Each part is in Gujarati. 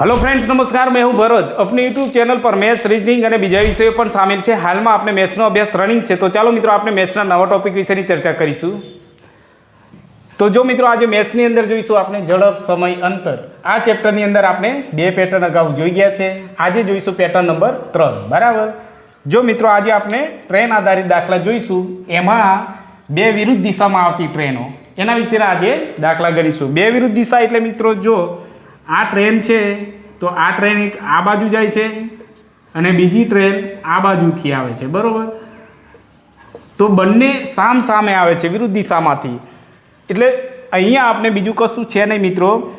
હલો ફ્રેન્ડ્સ નમસ્કાર. મેં હું ભરત. આપની યુટ્યુબ ચેનલ પર મેથ્સ રીઝનિંગ અને બીજા વિષયો પણ સામેલ છે. હાલમાં આપણે મેથ્સનો અભ્યાસ રનિંગ છે. તો ચાલો મિત્રો, આપણે મેથ્સના નવા ટોપિક વિશેની ચર્ચા કરીશું. તો જો મિત્રો, આજે મેથ્સની અંદર જોઈશું આપણે ઝડપ, સમય, અંતર. આ ચેપ્ટરની અંદર આપણે બે પેટર્ન અગાઉ જોઈ ગયા છે. આજે જોઈશું પેટર્ન નંબર ત્રણ. બરાબર? જો મિત્રો, આજે આપણે ટ્રેન આધારિત દાખલા જોઈશું. એમાં બે વિરુદ્ધ દિશામાં આવતી ટ્રેનો એના વિશેના આજે દાખલા કરીશું. બે વિરુદ્ધ દિશા એટલે મિત્રો, જો આ ટ્રેન છે, તો આ ટ્રેન એક આ બાજુ જાય છે અને બીજી ટ્રેન આ બાજુથી આવે છે, બરાબર? તો બંને સામ સામે આવે છે, વિરુદ્ધ દિશામાંથી. એટલે અહીંયા આપણે બીજું કશું છે નહીં મિત્રો,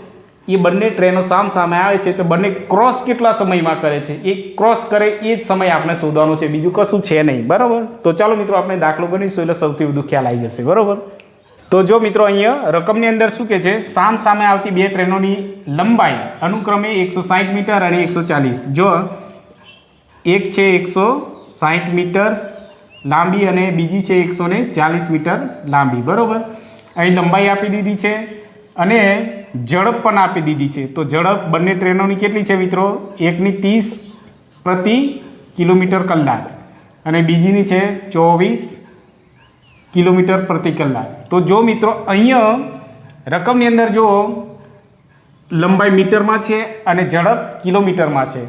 એ બંને ટ્રેનો સામ સામે આવે છે, તો બંને ક્રોસ કેટલા સમયમાં કરે છે? એ ક્રોસ કરે એ જ સમય આપણે શોધવાનો છે, બીજું કશું છે નહીં, બરાબર? તો ચાલો મિત્રો, આપણે દાખલો ગણીશું, એટલે સૌથી વધુ ખ્યાલ આવી જશે, બરાબર? તો જો મિત્રો અહીંયા રકમની અંદર શું કે છે? સામ સામે આવતી બે ટ્રેનોની લંબાઈ અનુક્રમે એકસો સાહીઠ મીટર અને એકસો ચાલીસ. જો એક છે એકસો સાઠ મીટર લાંબી અને બીજી છે એકસો ચાલીસ મીટર લાંબી. બરાબર? અહીં લંબાઈ આપી દીધી છે અને ઝડપ પણ આપી દીધી છે. તો ઝડપ બંને ટ્રેનોની કેટલી છે મિત્રો? એકની ત્રીસ પ્રતિ કિલોમીટર કલાક અને બીજીની છે ચોવીસ કિલોમીટર પ્રતિ કલાક. તો જો મિત્રો, અહીંયા રકમની અંદર જો લંબાઈ મીટરમાં છે અને ઝડપ કિલોમીટરમાં છે.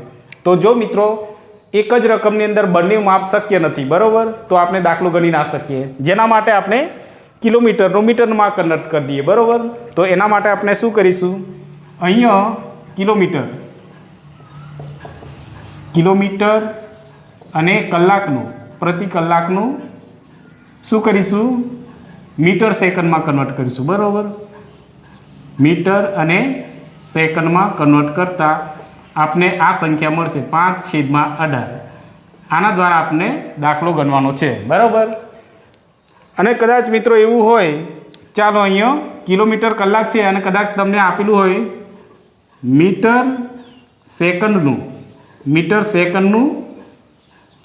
તો જો મિત્રો, એક જ રકમની અંદર બંને માપ શક્ય નથી, બરાબર? તો આપણે દાખલો ગણી ના શકીએ. જેના માટે આપણે કિલોમીટરનું મીટરમાં કન્વર્ટ કરી દઈએ, બરાબર? તો એના માટે આપણે શું કરીશું? અહીંયા કિલોમીટર. કિલોમીટર અને કલાકનું, પ્રતિ કલાકનું શું કરીશું? મીટર સેકન્ડમાં કન્વર્ટ કરીશું, બરાબર? મીટર અને સેકન્ડમાં કન્વર્ટ કરતાં આપને આ સંખ્યા મળશે પાંચ છેદમાં અઢાર. આના દ્વારા આપને દાખલો ગણવાનો છે, બરાબર? અને કદાચ મિત્રો એવું હોય, ચાલો અહીંયા કિલોમીટર કલાક છે અને કદાચ તમને આપેલું હોય, મીટર સેકન્ડનું મીટર સેકન્ડનું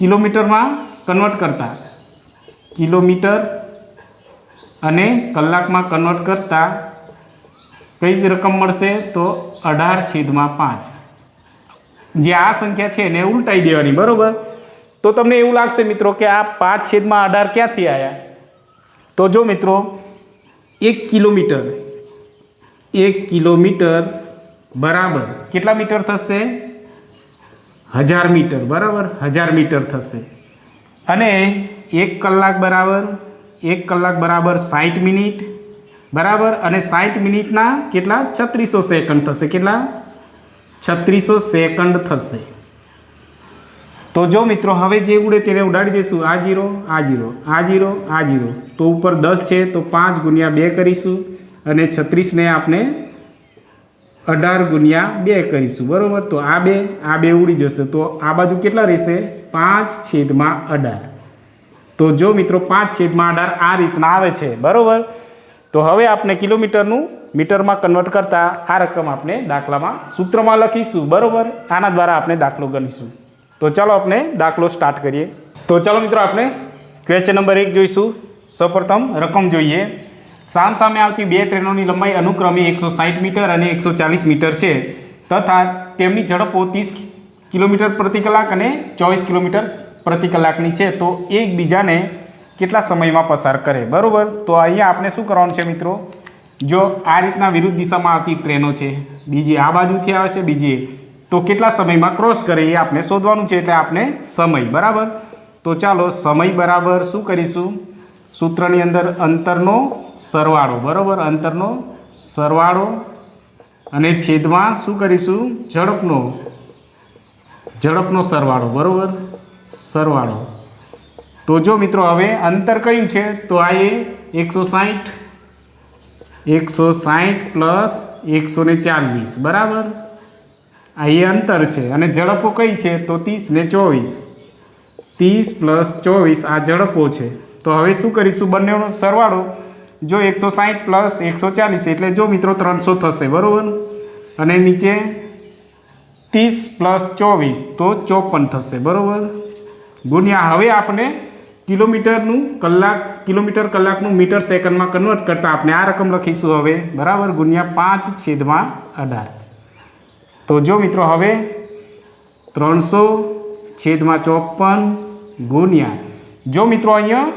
કિલોમીટરમાં કન્વર્ટ કરતાં. કિલોમીટર અને કલાકમાં કન્વર્ટ કરતાં કઈ રકમ મળશે તો અઢાર છેદમાં પાંચ. જે આ સંખ્યા છે એને ઉલટાઈ દેવાની, બરાબર? તો તમને એવું લાગશે મિત્રો કે આ પાંચ છેદમાં અઢાર ક્યાંથી આવ્યા તો જો મિત્રો, એક કિલોમીટર એક કિલોમીટર બરાબર કેટલા મીટર થશે? હજાર મીટર, બરાબર? હજાર મીટર થશે. અને એક કલાક બરાબર, એક કલાક બરાબર સાઠ મિનિટ, બરાબર? અને સાઠ મિનિટના કેટલા? છત્રીસો સેકન્ડ થશે. કેટલા? છત્રીસો સેકન્ડ થશે. તો જો મિત્રો, હવે જે ઉડે તેને ઉડાડી દઈશું. આ જીરો આ જીરો આ જીરો આ જીરો. તો ઉપર દસ છે, તો પાંચ ગુણ્યા બે કરીશું. અને છત્રીસને આપણે અઢાર ગુણ્યા બે કરીશું. બરાબર? તો આ બે આ બે ઉડી જશે. તો આ બાજુ કેટલા રહેશે? પાંચ છેદમાં અઢાર. તો જો મિત્રો પાંચ છેદમાં અઢાર આ રીતના આવે છે, બરાબર? તો હવે આપણે કિલોમીટરનું મીટરમાં કન્વર્ટ કરતાં આ રકમ આપણે દાખલામાં સૂત્રમાં લખીશું, બરાબર? આના દ્વારા આપણે દાખલો ગણીશું. તો ચાલો આપણે દાખલો સ્ટાર્ટ કરીએ. તો ચાલો મિત્રો આપણે ક્વેશ્ચન નંબર એક જોઈશું. સૌપ્રથમ રકમ જોઈએ. સામ સામે આવતી બે ટ્રેનોની લંબાઈ અનુક્રમે એકસો સાઠ મીટર અને એકસો ચાલીસ મીટર છે. તથા તેમની ઝડપો ત્રીસ કિલોમીટર પ્રતિ કલાક અને ચોવીસ કિલોમીટર પ્રતિ કલાકની છે, તો એકબીજાને કેટલા સમયમાં પસાર કરે? બરાબર? તો અહીંયા આપણે શું કરવાનું છે મિત્રો? જો આ રીતના વિરુદ્ધ દિશામાં આવતી ટ્રેનો છે, બીજી આ બાજુથી આવે છે, બીજી તો કેટલા સમયમાં ક્રોસ કરે એ આપણે શોધવાનું છે, એટલે આપણે સમય, બરાબર? તો ચાલો, સમય બરાબર શું કરીશું? સૂત્રની અંદર અંતરનો સરવાળો, બરાબર? અંતરનો સરવાળો અને છેદમાં શું કરીશું? ઝડપનો ઝડપનો સરવાળો, બરાબર? સરવાળો. તો જો મિત્રો હવે અંતર કયું છે? તો આ એ એકસો સાઠ એકસો સાઠ પ્લસ એકસો ને ચાલીસ, બરાબર? આ એ અંતર છે અને ઝડપો કઈ છે? તો ત્રીસ ને ચોવીસ. ત્રીસ પ્લસ ચોવીસ આ ઝડપો છે. તો હવે શું કરીશું? બંનેનો સરવાળો. જો એકસો સાહીઠ પ્લસ એકસો ચાલીસ, એટલે જો મિત્રો ત્રણસો થશે, બરાબર? અને નીચે ત્રીસ પ્લસ ચોવીસ, તો ચોપન થશે, બરાબર? ગુણ્યા, હવે આપણે કિલોમીટરનું કલાક, કિલોમીટર કલાકનું મીટર સેકન્ડમાં કન્વર્ટ કરતાં આપણે આ રકમ લખીશું હવે. બરાબર? ગુણ્યા પાંચ છેદમાં અઢાર. તો જો મિત્રો, હવે ત્રણસો છેદમાં ચોપન ગુણ્યા. જો મિત્રો, અહીંયા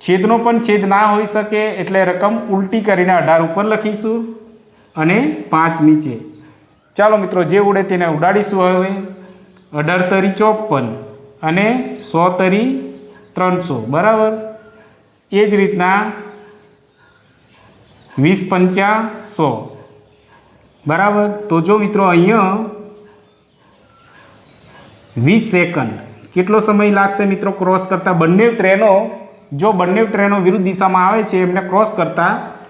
છેદનો પણ છેદ ના હોઈ શકે એટલે રકમ ઉલટી કરીને અઢાર ઉપર લખીશું અને પાંચ નીચે. ચાલો મિત્રો, જે ઉડે તેને ઉડાડીશું હવે. અઢાર તરી ચોપન. અને સો તરી ત્રણસો. બરાબર? એ જ રીતના વીસ પંચા સો. બરાબર? તો જો મિત્રો અહીંયા વીસ સેકન્ડ. કેટલો સમય લાગશે મિત્રો ક્રોસ કરતાં? બંને ટ્રેનો, જો બંને ટ્રેનો વિરુદ્ધ દિશામાં આવે છે, એમને ક્રોસ કરતાં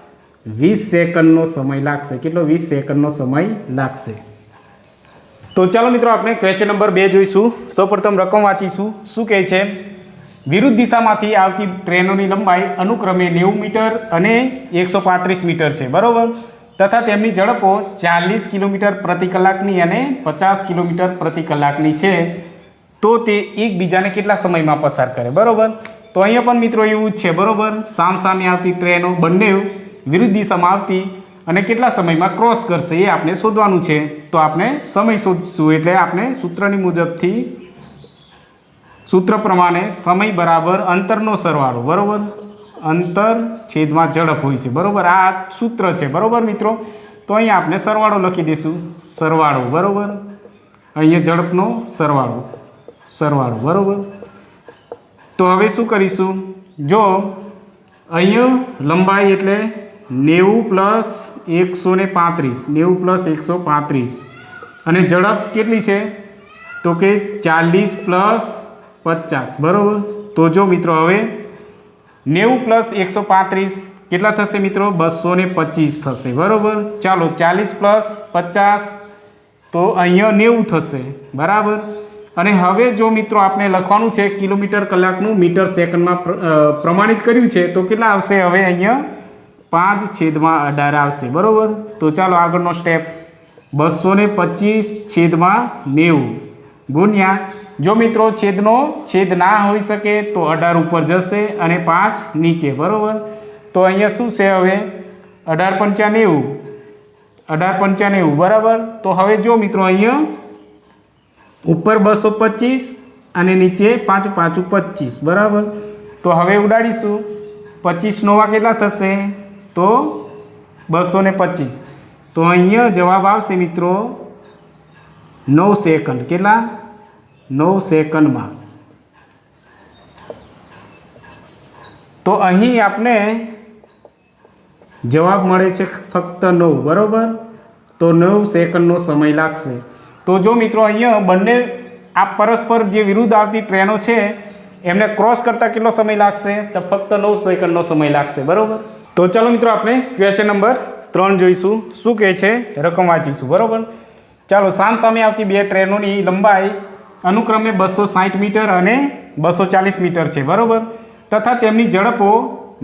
વીસ સેકન્ડનો સમય લાગશે. કેટલો? વીસ સેકન્ડનો સમય લાગશે. તો ચાલો મિત્રો આપણે ક્વેશ્ચન નંબર બે જોઈશું. સૌપ્રથમ રકમ વાંચીશું. શું કહે છે? વિરુદ્ધ દિશામાંથી આવતી ટ્રેનોની લંબાઈ અનુક્રમે નેવું મીટર અને એકસો પાંત્રીસ મીટર છે. બરાબર? તથા તેમની ઝડપો ચાલીસ કિલોમીટર પ્રતિ કલાકની અને પચાસ કિલોમીટર પ્રતિ કલાકની છે. તો તે એકબીજાને કેટલા સમયમાં પસાર કરે? બરાબર? તો અહીંયા પણ મિત્રો એવું જ છે. બરાબર? સામસામે આવતી ટ્રેનો બંને વિરુદ્ધ દિશામાં આવતી અને કેટલા સમયમાં ક્રોસ કરશે એ આપણે શોધવાનું છે. તો આપણે સમય શોધશું એટલે આપણે સૂત્રની મુજબથી સૂત્ર પ્રમાણે સમય બરાબર અંતરનો સરવાળો, બરાબર? અંતર છેદમાં ઝડપ હોય છે, બરાબર? આ સૂત્ર છે, બરાબર મિત્રો? તો અહીંયા આપણે સરવાળો લખી દઈશું. સરવાળો, બરાબર? અહીંયા ઝડપનો સરવાળો સરવાળો, બરાબર? તો હવે શું કરીશું? જો અહીંયા લંબાઈ એટલે નેવું પ્લસ એકસો ને પાંત્રીસ. નેવું પ્લસ એકસો પાંત્રીસ. અને ઝડપ કેટલી છે? તો કે ચાલીસ પ્લસ પચાસ. બરાબર? તો જો મિત્રો હવે નેવું પ્લસ એકસો પાંત્રીસ કેટલા થશે મિત્રો? બસો ને પચીસ થશે. બરાબર? ચાલો ચાલીસ પ્લસ પચાસ તો અહીંયા નેવું થશે. બરાબર? અને હવે જો મિત્રો આપણે લખવાનું છે કિલોમીટર કલાકનું મીટર સેકન્ડમાં પ્રમાણિત કર્યું છે, તો કેટલા આવશે? હવે અહીંયા પાંચ છેદમાં અઢાર આવશે, બરાબર? તો ચાલો આગળનો સ્ટેપ બસો ને પચીસ છેદમાં નેવું. ગુણ્યા, જો મિત્રો છેદનો છેદ ના હોઈ શકે તો અઢાર ઉપર જશે અને પાંચ નીચે, બરાબર? તો અહીંયા શું છે હવે? અઢાર પંચા નેવું. અઢાર પંચા નેવું, બરાબર? તો હવે જો મિત્રો અહીંયા ઉપર બસો પચીસ અને નીચે પાંચ, પાંચું પચીસ, બરાબર? તો હવે ઉડાડીશું. પચીસ નોવા કેટલા થશે? તો બસો ને પચીસ. તો અહીંયા જવાબ આવશે મિત્રો નવ સેકન્ડ. કેટલા? નવ સેકન્ડમાં. તો અહીં આપણે જવાબ મળે છે ફક્ત નવ, બરાબર? તો નવ સેકન્ડનો સમય લાગશે. તો જો મિત્રો અહીંયા બંને આ પરસ્પર જે વિરુદ્ધ આવતી ટ્રેનો છે, એમને ક્રોસ કરતાં કેટલો સમય લાગશે? તો ફક્ત નવ સેકન્ડનો સમય લાગશે, બરાબર? તો ચાલો મિત્રો આપણે ક્વેશ્ચન નંબર ત્રણ જોઈશું. શું કહે છે? રકમ વાંચીશું. બરાબર? ચાલો સામ સામે આવતી બે ટ્રેનોની લંબાઈ અનુક્રમે બસો સાઠ મીટર અને બસો ચાલીસ મીટર છે. બરાબર? તથા તેમની ઝડપો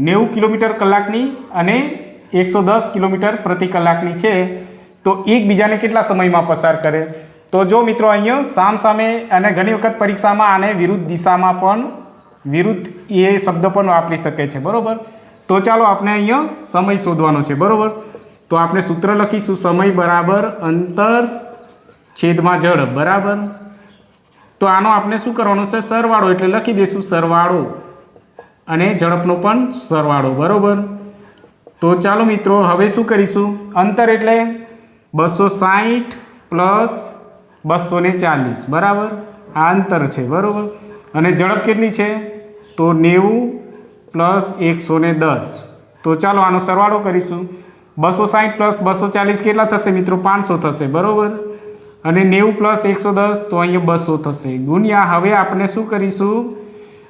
નેવું કિલોમીટર કલાકની અને એકસો દસ કિલોમીટર પ્રતિ કલાકની છે. તો એકબીજાને કેટલા સમયમાં પસાર કરે? તો જો મિત્રો અહીંયા સામ સામે અને ઘણી વખત પરીક્ષામાં આને વિરુદ્ધ દિશામાં પણ વિરુદ્ધ એ શબ્દ પણ વાપરી શકે છે. બરાબર? તો ચાલો આપણે અહીંયા સમય શોધવાનો છે, બરાબર? તો આપણે સૂત્ર લખીશું, સમય બરાબર અંતર છેદમાં ઝડપ બરાબર? તો આનો આપણે શું કરવાનો છે, સરવાળો, એટલે લખી દઈશું સરવાળો અને ઝડપનો પણ સરવાળો, બરાબર? તો ચાલો મિત્રો, હવે શું કરીશું? અંતર એટલે બસો સાહીઠ પ્લસ બસો ચાલીસ, બરાબર? આ અંતર છે, બરાબર? અને ઝડપ કેટલી છે? તો નેવું પ્લસ એકસો ને દસ. તો ચાલો આનો સરવાળો કરીશું. બસો સાહીઠ પ્લસ બસો ચાલીસ કેટલા થશે મિત્રો? પાંચસો થશે, બરાબર? અને નેવું પ્લસ એકસો દસ, તો અહીંયા બસો થશે. ગુણ્યા, હવે આપણે શું કરીશું?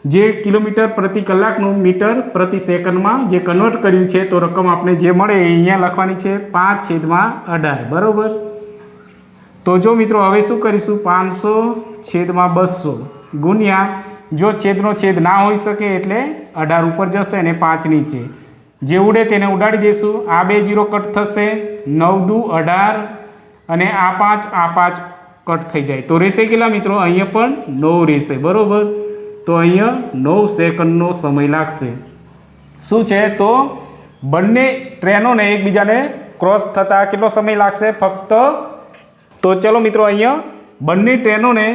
જે કિલોમીટર પ્રતિ કલાકનું મીટર પ્રતિ સેકન્ડમાં જે કન્વર્ટ કર્યું છે, તો રકમ આપણે જે મળે એ અહીંયા લખવાની છે પાંચ છેદમાં અઢાર, બરાબર? તો જો મિત્રો, હવે શું કરીશું? પાંચસો છેદમાં બસો. ગુણ્યા જો છેદનો છેદ ના હોઈ શકે એટલે અઢાર ઉપર જશે અને પાંચ નીચે. જે ઉડે તેને ઉડાડી દઈશું આ બે જીરો કટ થશે. નવ દુ અઢાર અને આ પાંચ આ પાંચ કટ થઈ જાય. તો રહેશે કેટલા મિત્રો? અહીંયા પણ નવ રહેશે. બરાબર? તો અહીંયા નવ સેકન્ડનો સમય લાગશે. શું છે? તો બંને ટ્રેનોને એકબીજાને ક્રોસ થતાં કેટલો સમય લાગશે? ફક્ત તો ચલો મિત્રો, અહીંયા બંને ટ્રેનોને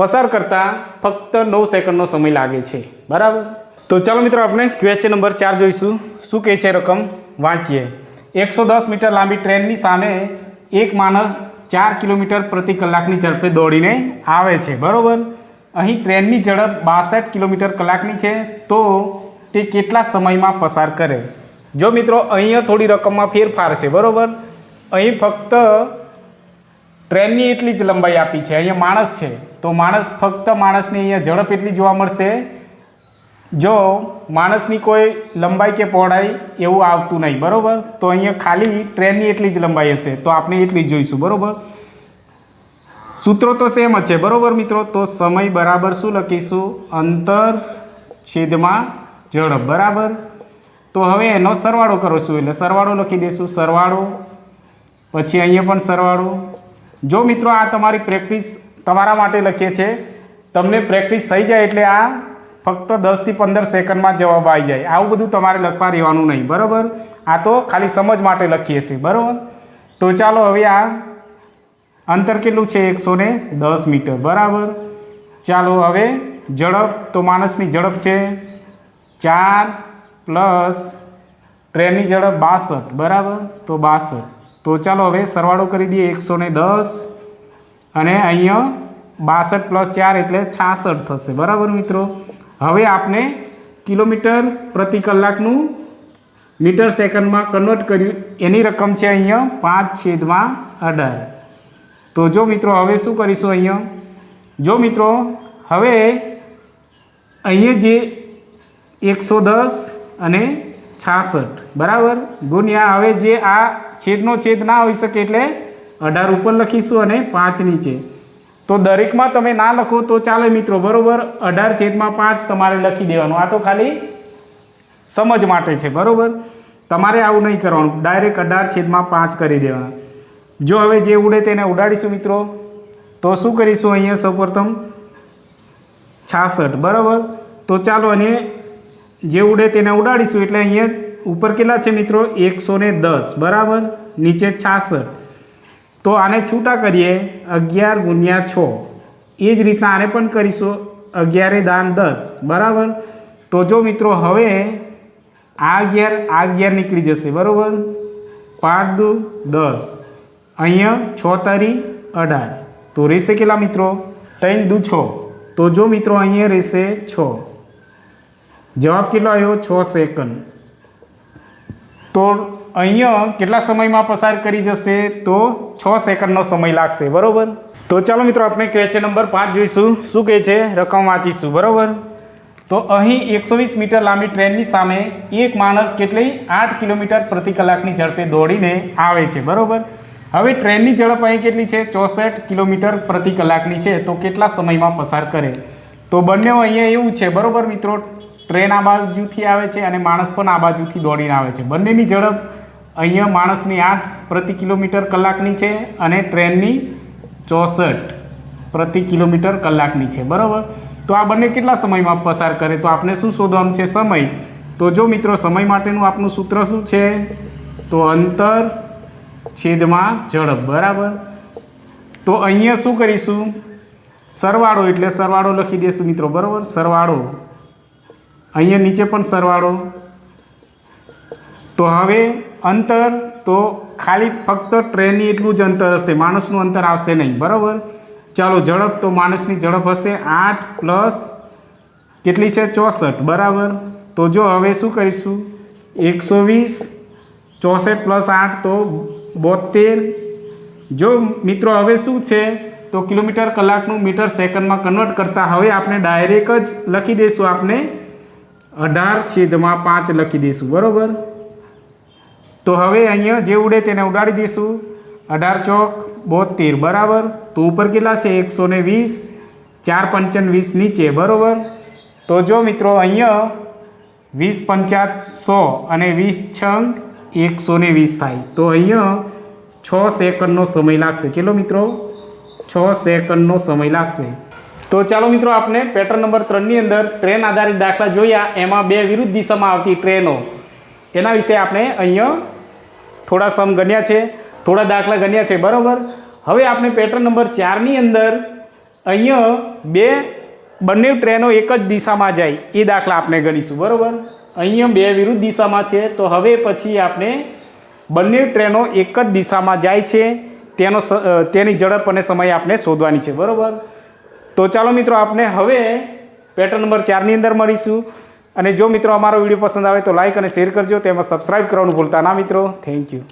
પસાર કરતાં ફક્ત નવ સેકન્ડનો સમય લાગે છે. બરાબર? તો ચાલો મિત્રો આપણે ક્વેશ્ચન નંબર ચાર જોઈશું. શું કહે છે રકમ? વાંચીએ. એકસો દસ મીટર લાંબી ટ્રેનની સામે એક માણસ ચાર કિલોમીટર પ્રતિ કલાકની ઝડપે દોડીને આવે છે. બરાબર? અહીં ટ્રેનની ઝડપ બાસઠ કિલોમીટર કલાકની છે, તો તે કેટલા સમયમાં પસાર કરે? જો મિત્રો, અહીંયા થોડી રકમમાં ફેરફાર છે. બરાબર? અહીં ફક્ત ટ્રેનની એટલી જ લંબાઈ આપી છે. અહીંયા માણસ છે. તો માણસ ફક્ત માણસની અહીંયા ઝડપ એટલી જોવા મળશે જો માણસની કોઈ લંબાઈ કે પહોળાઈ એવું આવતું નહીં, બરાબર? તો અહીંયા ખાલી ટ્રેનની એટલી જ લંબાઈ હશે. તો આપણે એટલી જ જોઈશું, બરાબર? સૂત્રો તો સેમ જ છે, બરાબર મિત્રો? તો સમય બરાબર શું લખીશું? અંતર છેદમાં ઝડપ, બરાબર? તો હવે એનો સરવાળો કરીશું એટલે સરવાળો લખી દઈશું, સરવાળો, પછી અહીંયા પણ સરવાળો. જો મિત્રો આ તમારી પ્રેક્ટિસ તમારા માટે લખીએ છે, તમને પ્રેક્ટિસ થઈ જાય એટલે આ ફક્ત દસથી પંદર સેકન્ડમાં જવાબ આવી જાય. આવું બધું તમારે લખવા રહેવાનું નહીં, બરાબર? આ તો ખાલી સમજ માટે લખીએ છીએ, બરાબર? તો ચાલો હવે આ અંતર કેટલું છે? એકસો દસ મીટર, બરાબર? ચાલો હવે ઝડપ, તો માણસની ઝડપ છે ચાર પ્લસ ટ્રેનની ઝડપ બાસઠ, બરાબર? તો બાસઠ. તો ચાલો હવે સરવાળો કરી દઈએ એકસો ને દસ અને અહીંયા બાસઠ પ્લસ ચાર એટલે છાસઠ થશે. બરાબર મિત્રો? હવે આપણે કિલોમીટર પ્રતિ કલાકનું મીટર સેકન્ડમાં કન્વર્ટ કર્યું. એની રકમ છે અહીંયા પાંચ છેદમાં અઢાર. તો જો મિત્રો હવે શું કરીશું અહીંયા? જો મિત્રો, હવે અહીંયા જે એકસો દસ અને છાસઠ. બરાબર? ગુણ્યા હવે જે આ છેદનો છેદ ના હોઈ શકે એટલે અઢાર ઉપર લખીશું અને પાંચ નીચે. તો દરેકમાં તમે ના લખો તો ચાલે મિત્રો, બરાબર? અઢાર છેદમાં પાંચ તમારે લખી દેવાનું. આ તો ખાલી સમજ માટે છે, બરાબર? તમારે આવું નહીં કરવાનું. ડાયરેક્ટ અઢાર છેદમાં પાંચ કરી દેવાના. જો હવે જે ઉડે તેને ઉડાડીશું મિત્રો. તો શું કરીશું અહીંયા સૌપ્રથમ? છાસઠ, બરાબર? તો ચાલો અને જે ઉડે તેને ઉડાડીશું એટલે અહીંયા ઉપર કેટલા છે મિત્રો? એકસો ને દસ. બરાબર? નીચે છાસઠ. તો આને છૂટા કરીએ અગિયાર ગુણ્યા છ. એ જ રીતના આને પણ કરીશું. અગિયારે દાન દસ. બરાબર? તો જો મિત્રો, હવે આ અગિયાર આ અગિયાર નીકળી જશે. બરાબર? પાંચ દુ દસ. અહીંયા છ તારી અઢાર. તો રહેશે કેટલા મિત્રો? ત્રણ દુ છ. તો જો મિત્રો, અહીંયા રહેશે છ. જવાબ કેટલો આવ્યો? છ સેકન્ડ. તો અહીંયા કેટલા સમયમાં પસાર કરી જશે? તો છ સેકન્ડનો સમય લાગશે, બરાબર? તો ચાલો મિત્રો, આપણે ક્વેશ્ચન નંબર પાંચ જોઈશું. શું કહે છે? રકમ વાંચીશું, બરાબર? તો અહીં એકસો વીસ મીટર લાંબી ટ્રેનની સામે એક માણસ કેટલી? આઠ કિલોમીટર પ્રતિ કલાકની ઝડપે દોડીને આવે છે, બરાબર? હવે ટ્રેનની ઝડપ અહીં કેટલી છે? ચોસઠ કિલોમીટર પ્રતિ કલાકની છે. તો કેટલા સમયમાં પસાર કરે? તો બંને અહીંયા એવું છે, બરાબર મિત્રો? ટ્રેન આ બાજુથી આવે છે અને માણસ પણ આ બાજુથી દોડીને આવે છે. બંનેની ઝડપ અહીંયા માણસની આઠ પ્રતિ કિલોમીટર કલાકની છે અને ટ્રેનની ચોસઠ પ્રતિ કિલોમીટર કલાકની છે. બરાબર? તો આ બંને કેટલા સમયમાં પસાર કરે? તો આપણે શું શોધવાનું છે સમય? તો જો મિત્રો, સમય માટેનું આપણું સૂત્ર શું છે? તો અંતર છેદમાં ઝડપ. બરાબર? તો અહીંયા શું કરીશું? સરવાળો એટલે સરવાળો લખી દઈશું મિત્રો. બરાબર? સરવાળો. અહીંયા નીચે પણ સરવાળો. તો હવે અંતર, તો ખાલી ફક્ત ટ્રેનની એટલું જ અંતર હશે. માણસનું અંતર આવશે નહીં, બરાબર? ચાલો, ઝડપ, તો માણસની ઝડપ હશે આઠ પ્લસ કેટલી છે? ચોસઠ, બરાબર? તો જો હવે શું કરીશું? એકસો વીસ, ચોસઠ પ્લસ આઠ, તો બોતેર જો મિત્રો, હવે શું છે? તો કિલોમીટર કલાકનું મીટર સેકન્ડમાં કન્વર્ટ કરતાં હવે આપણે ડાયરેક્ટ જ લખી દઈશું આપણે અઢાર છેદમાં પાંચ લખી દઈશું, બરાબર? તો હવે અહીંયા જે ઉડે તેને ઉડાડી દઈશું. અઢાર ચોક બોતેર, બરાબર? તો ઉપર કેટલા છે? એકસો ને વીસ. ચાર પંચન વીસ નીચે, બરાબર? તો જો મિત્રો અહીંયા વીસ પંચાત સો અને વીસ છંગ એકસો ને વીસ થાય. તો અહીંયા છ સેકન્ડનો સમય લાગશે. કેટલો મિત્રો? છ સેકન્ડનો સમય લાગશે. તો ચાલો મિત્રો આપણે પેટર્ન નંબર ત્રણની અંદર ટ્રેન આધારિત દાખલા જોયા. એમાં બે વિરુદ્ધ દિશામાં આવતી ટ્રેનો એના વિશે આપણે અહીંયા થોડા સમ ગણ્યા છે. થોડા દાખલા ગણ્યા છે, બરાબર? હવે આપણે પેટર્ન નંબર ચારની અંદર અહીંયા બે, બંને ટ્રેનો એક જ દિશામાં જાય. એ દાખલા આપણે ગણીશું, બરાબર? અહીંયા બે વિરુદ્ધ દિશામાં છે. તો હવે પછી આપણે બંને ટ્રેનો એક જ દિશામાં જાય છે. તેનો તેની ઝડપ અને સમય આપણે શોધવાની છે, બરાબર? તો ચાલો મિત્રો આપણે હવે પેટર્ન નંબર ચારની અંદર મળીશું. અને જો મિત્રો અમારો વીડિયો પસંદ આવે તો લાઇક અને શેર કરજો. તેમજ સબસ્ક્રાઈબ કરવાનું ભૂલતા ના મિત્રો. Thank you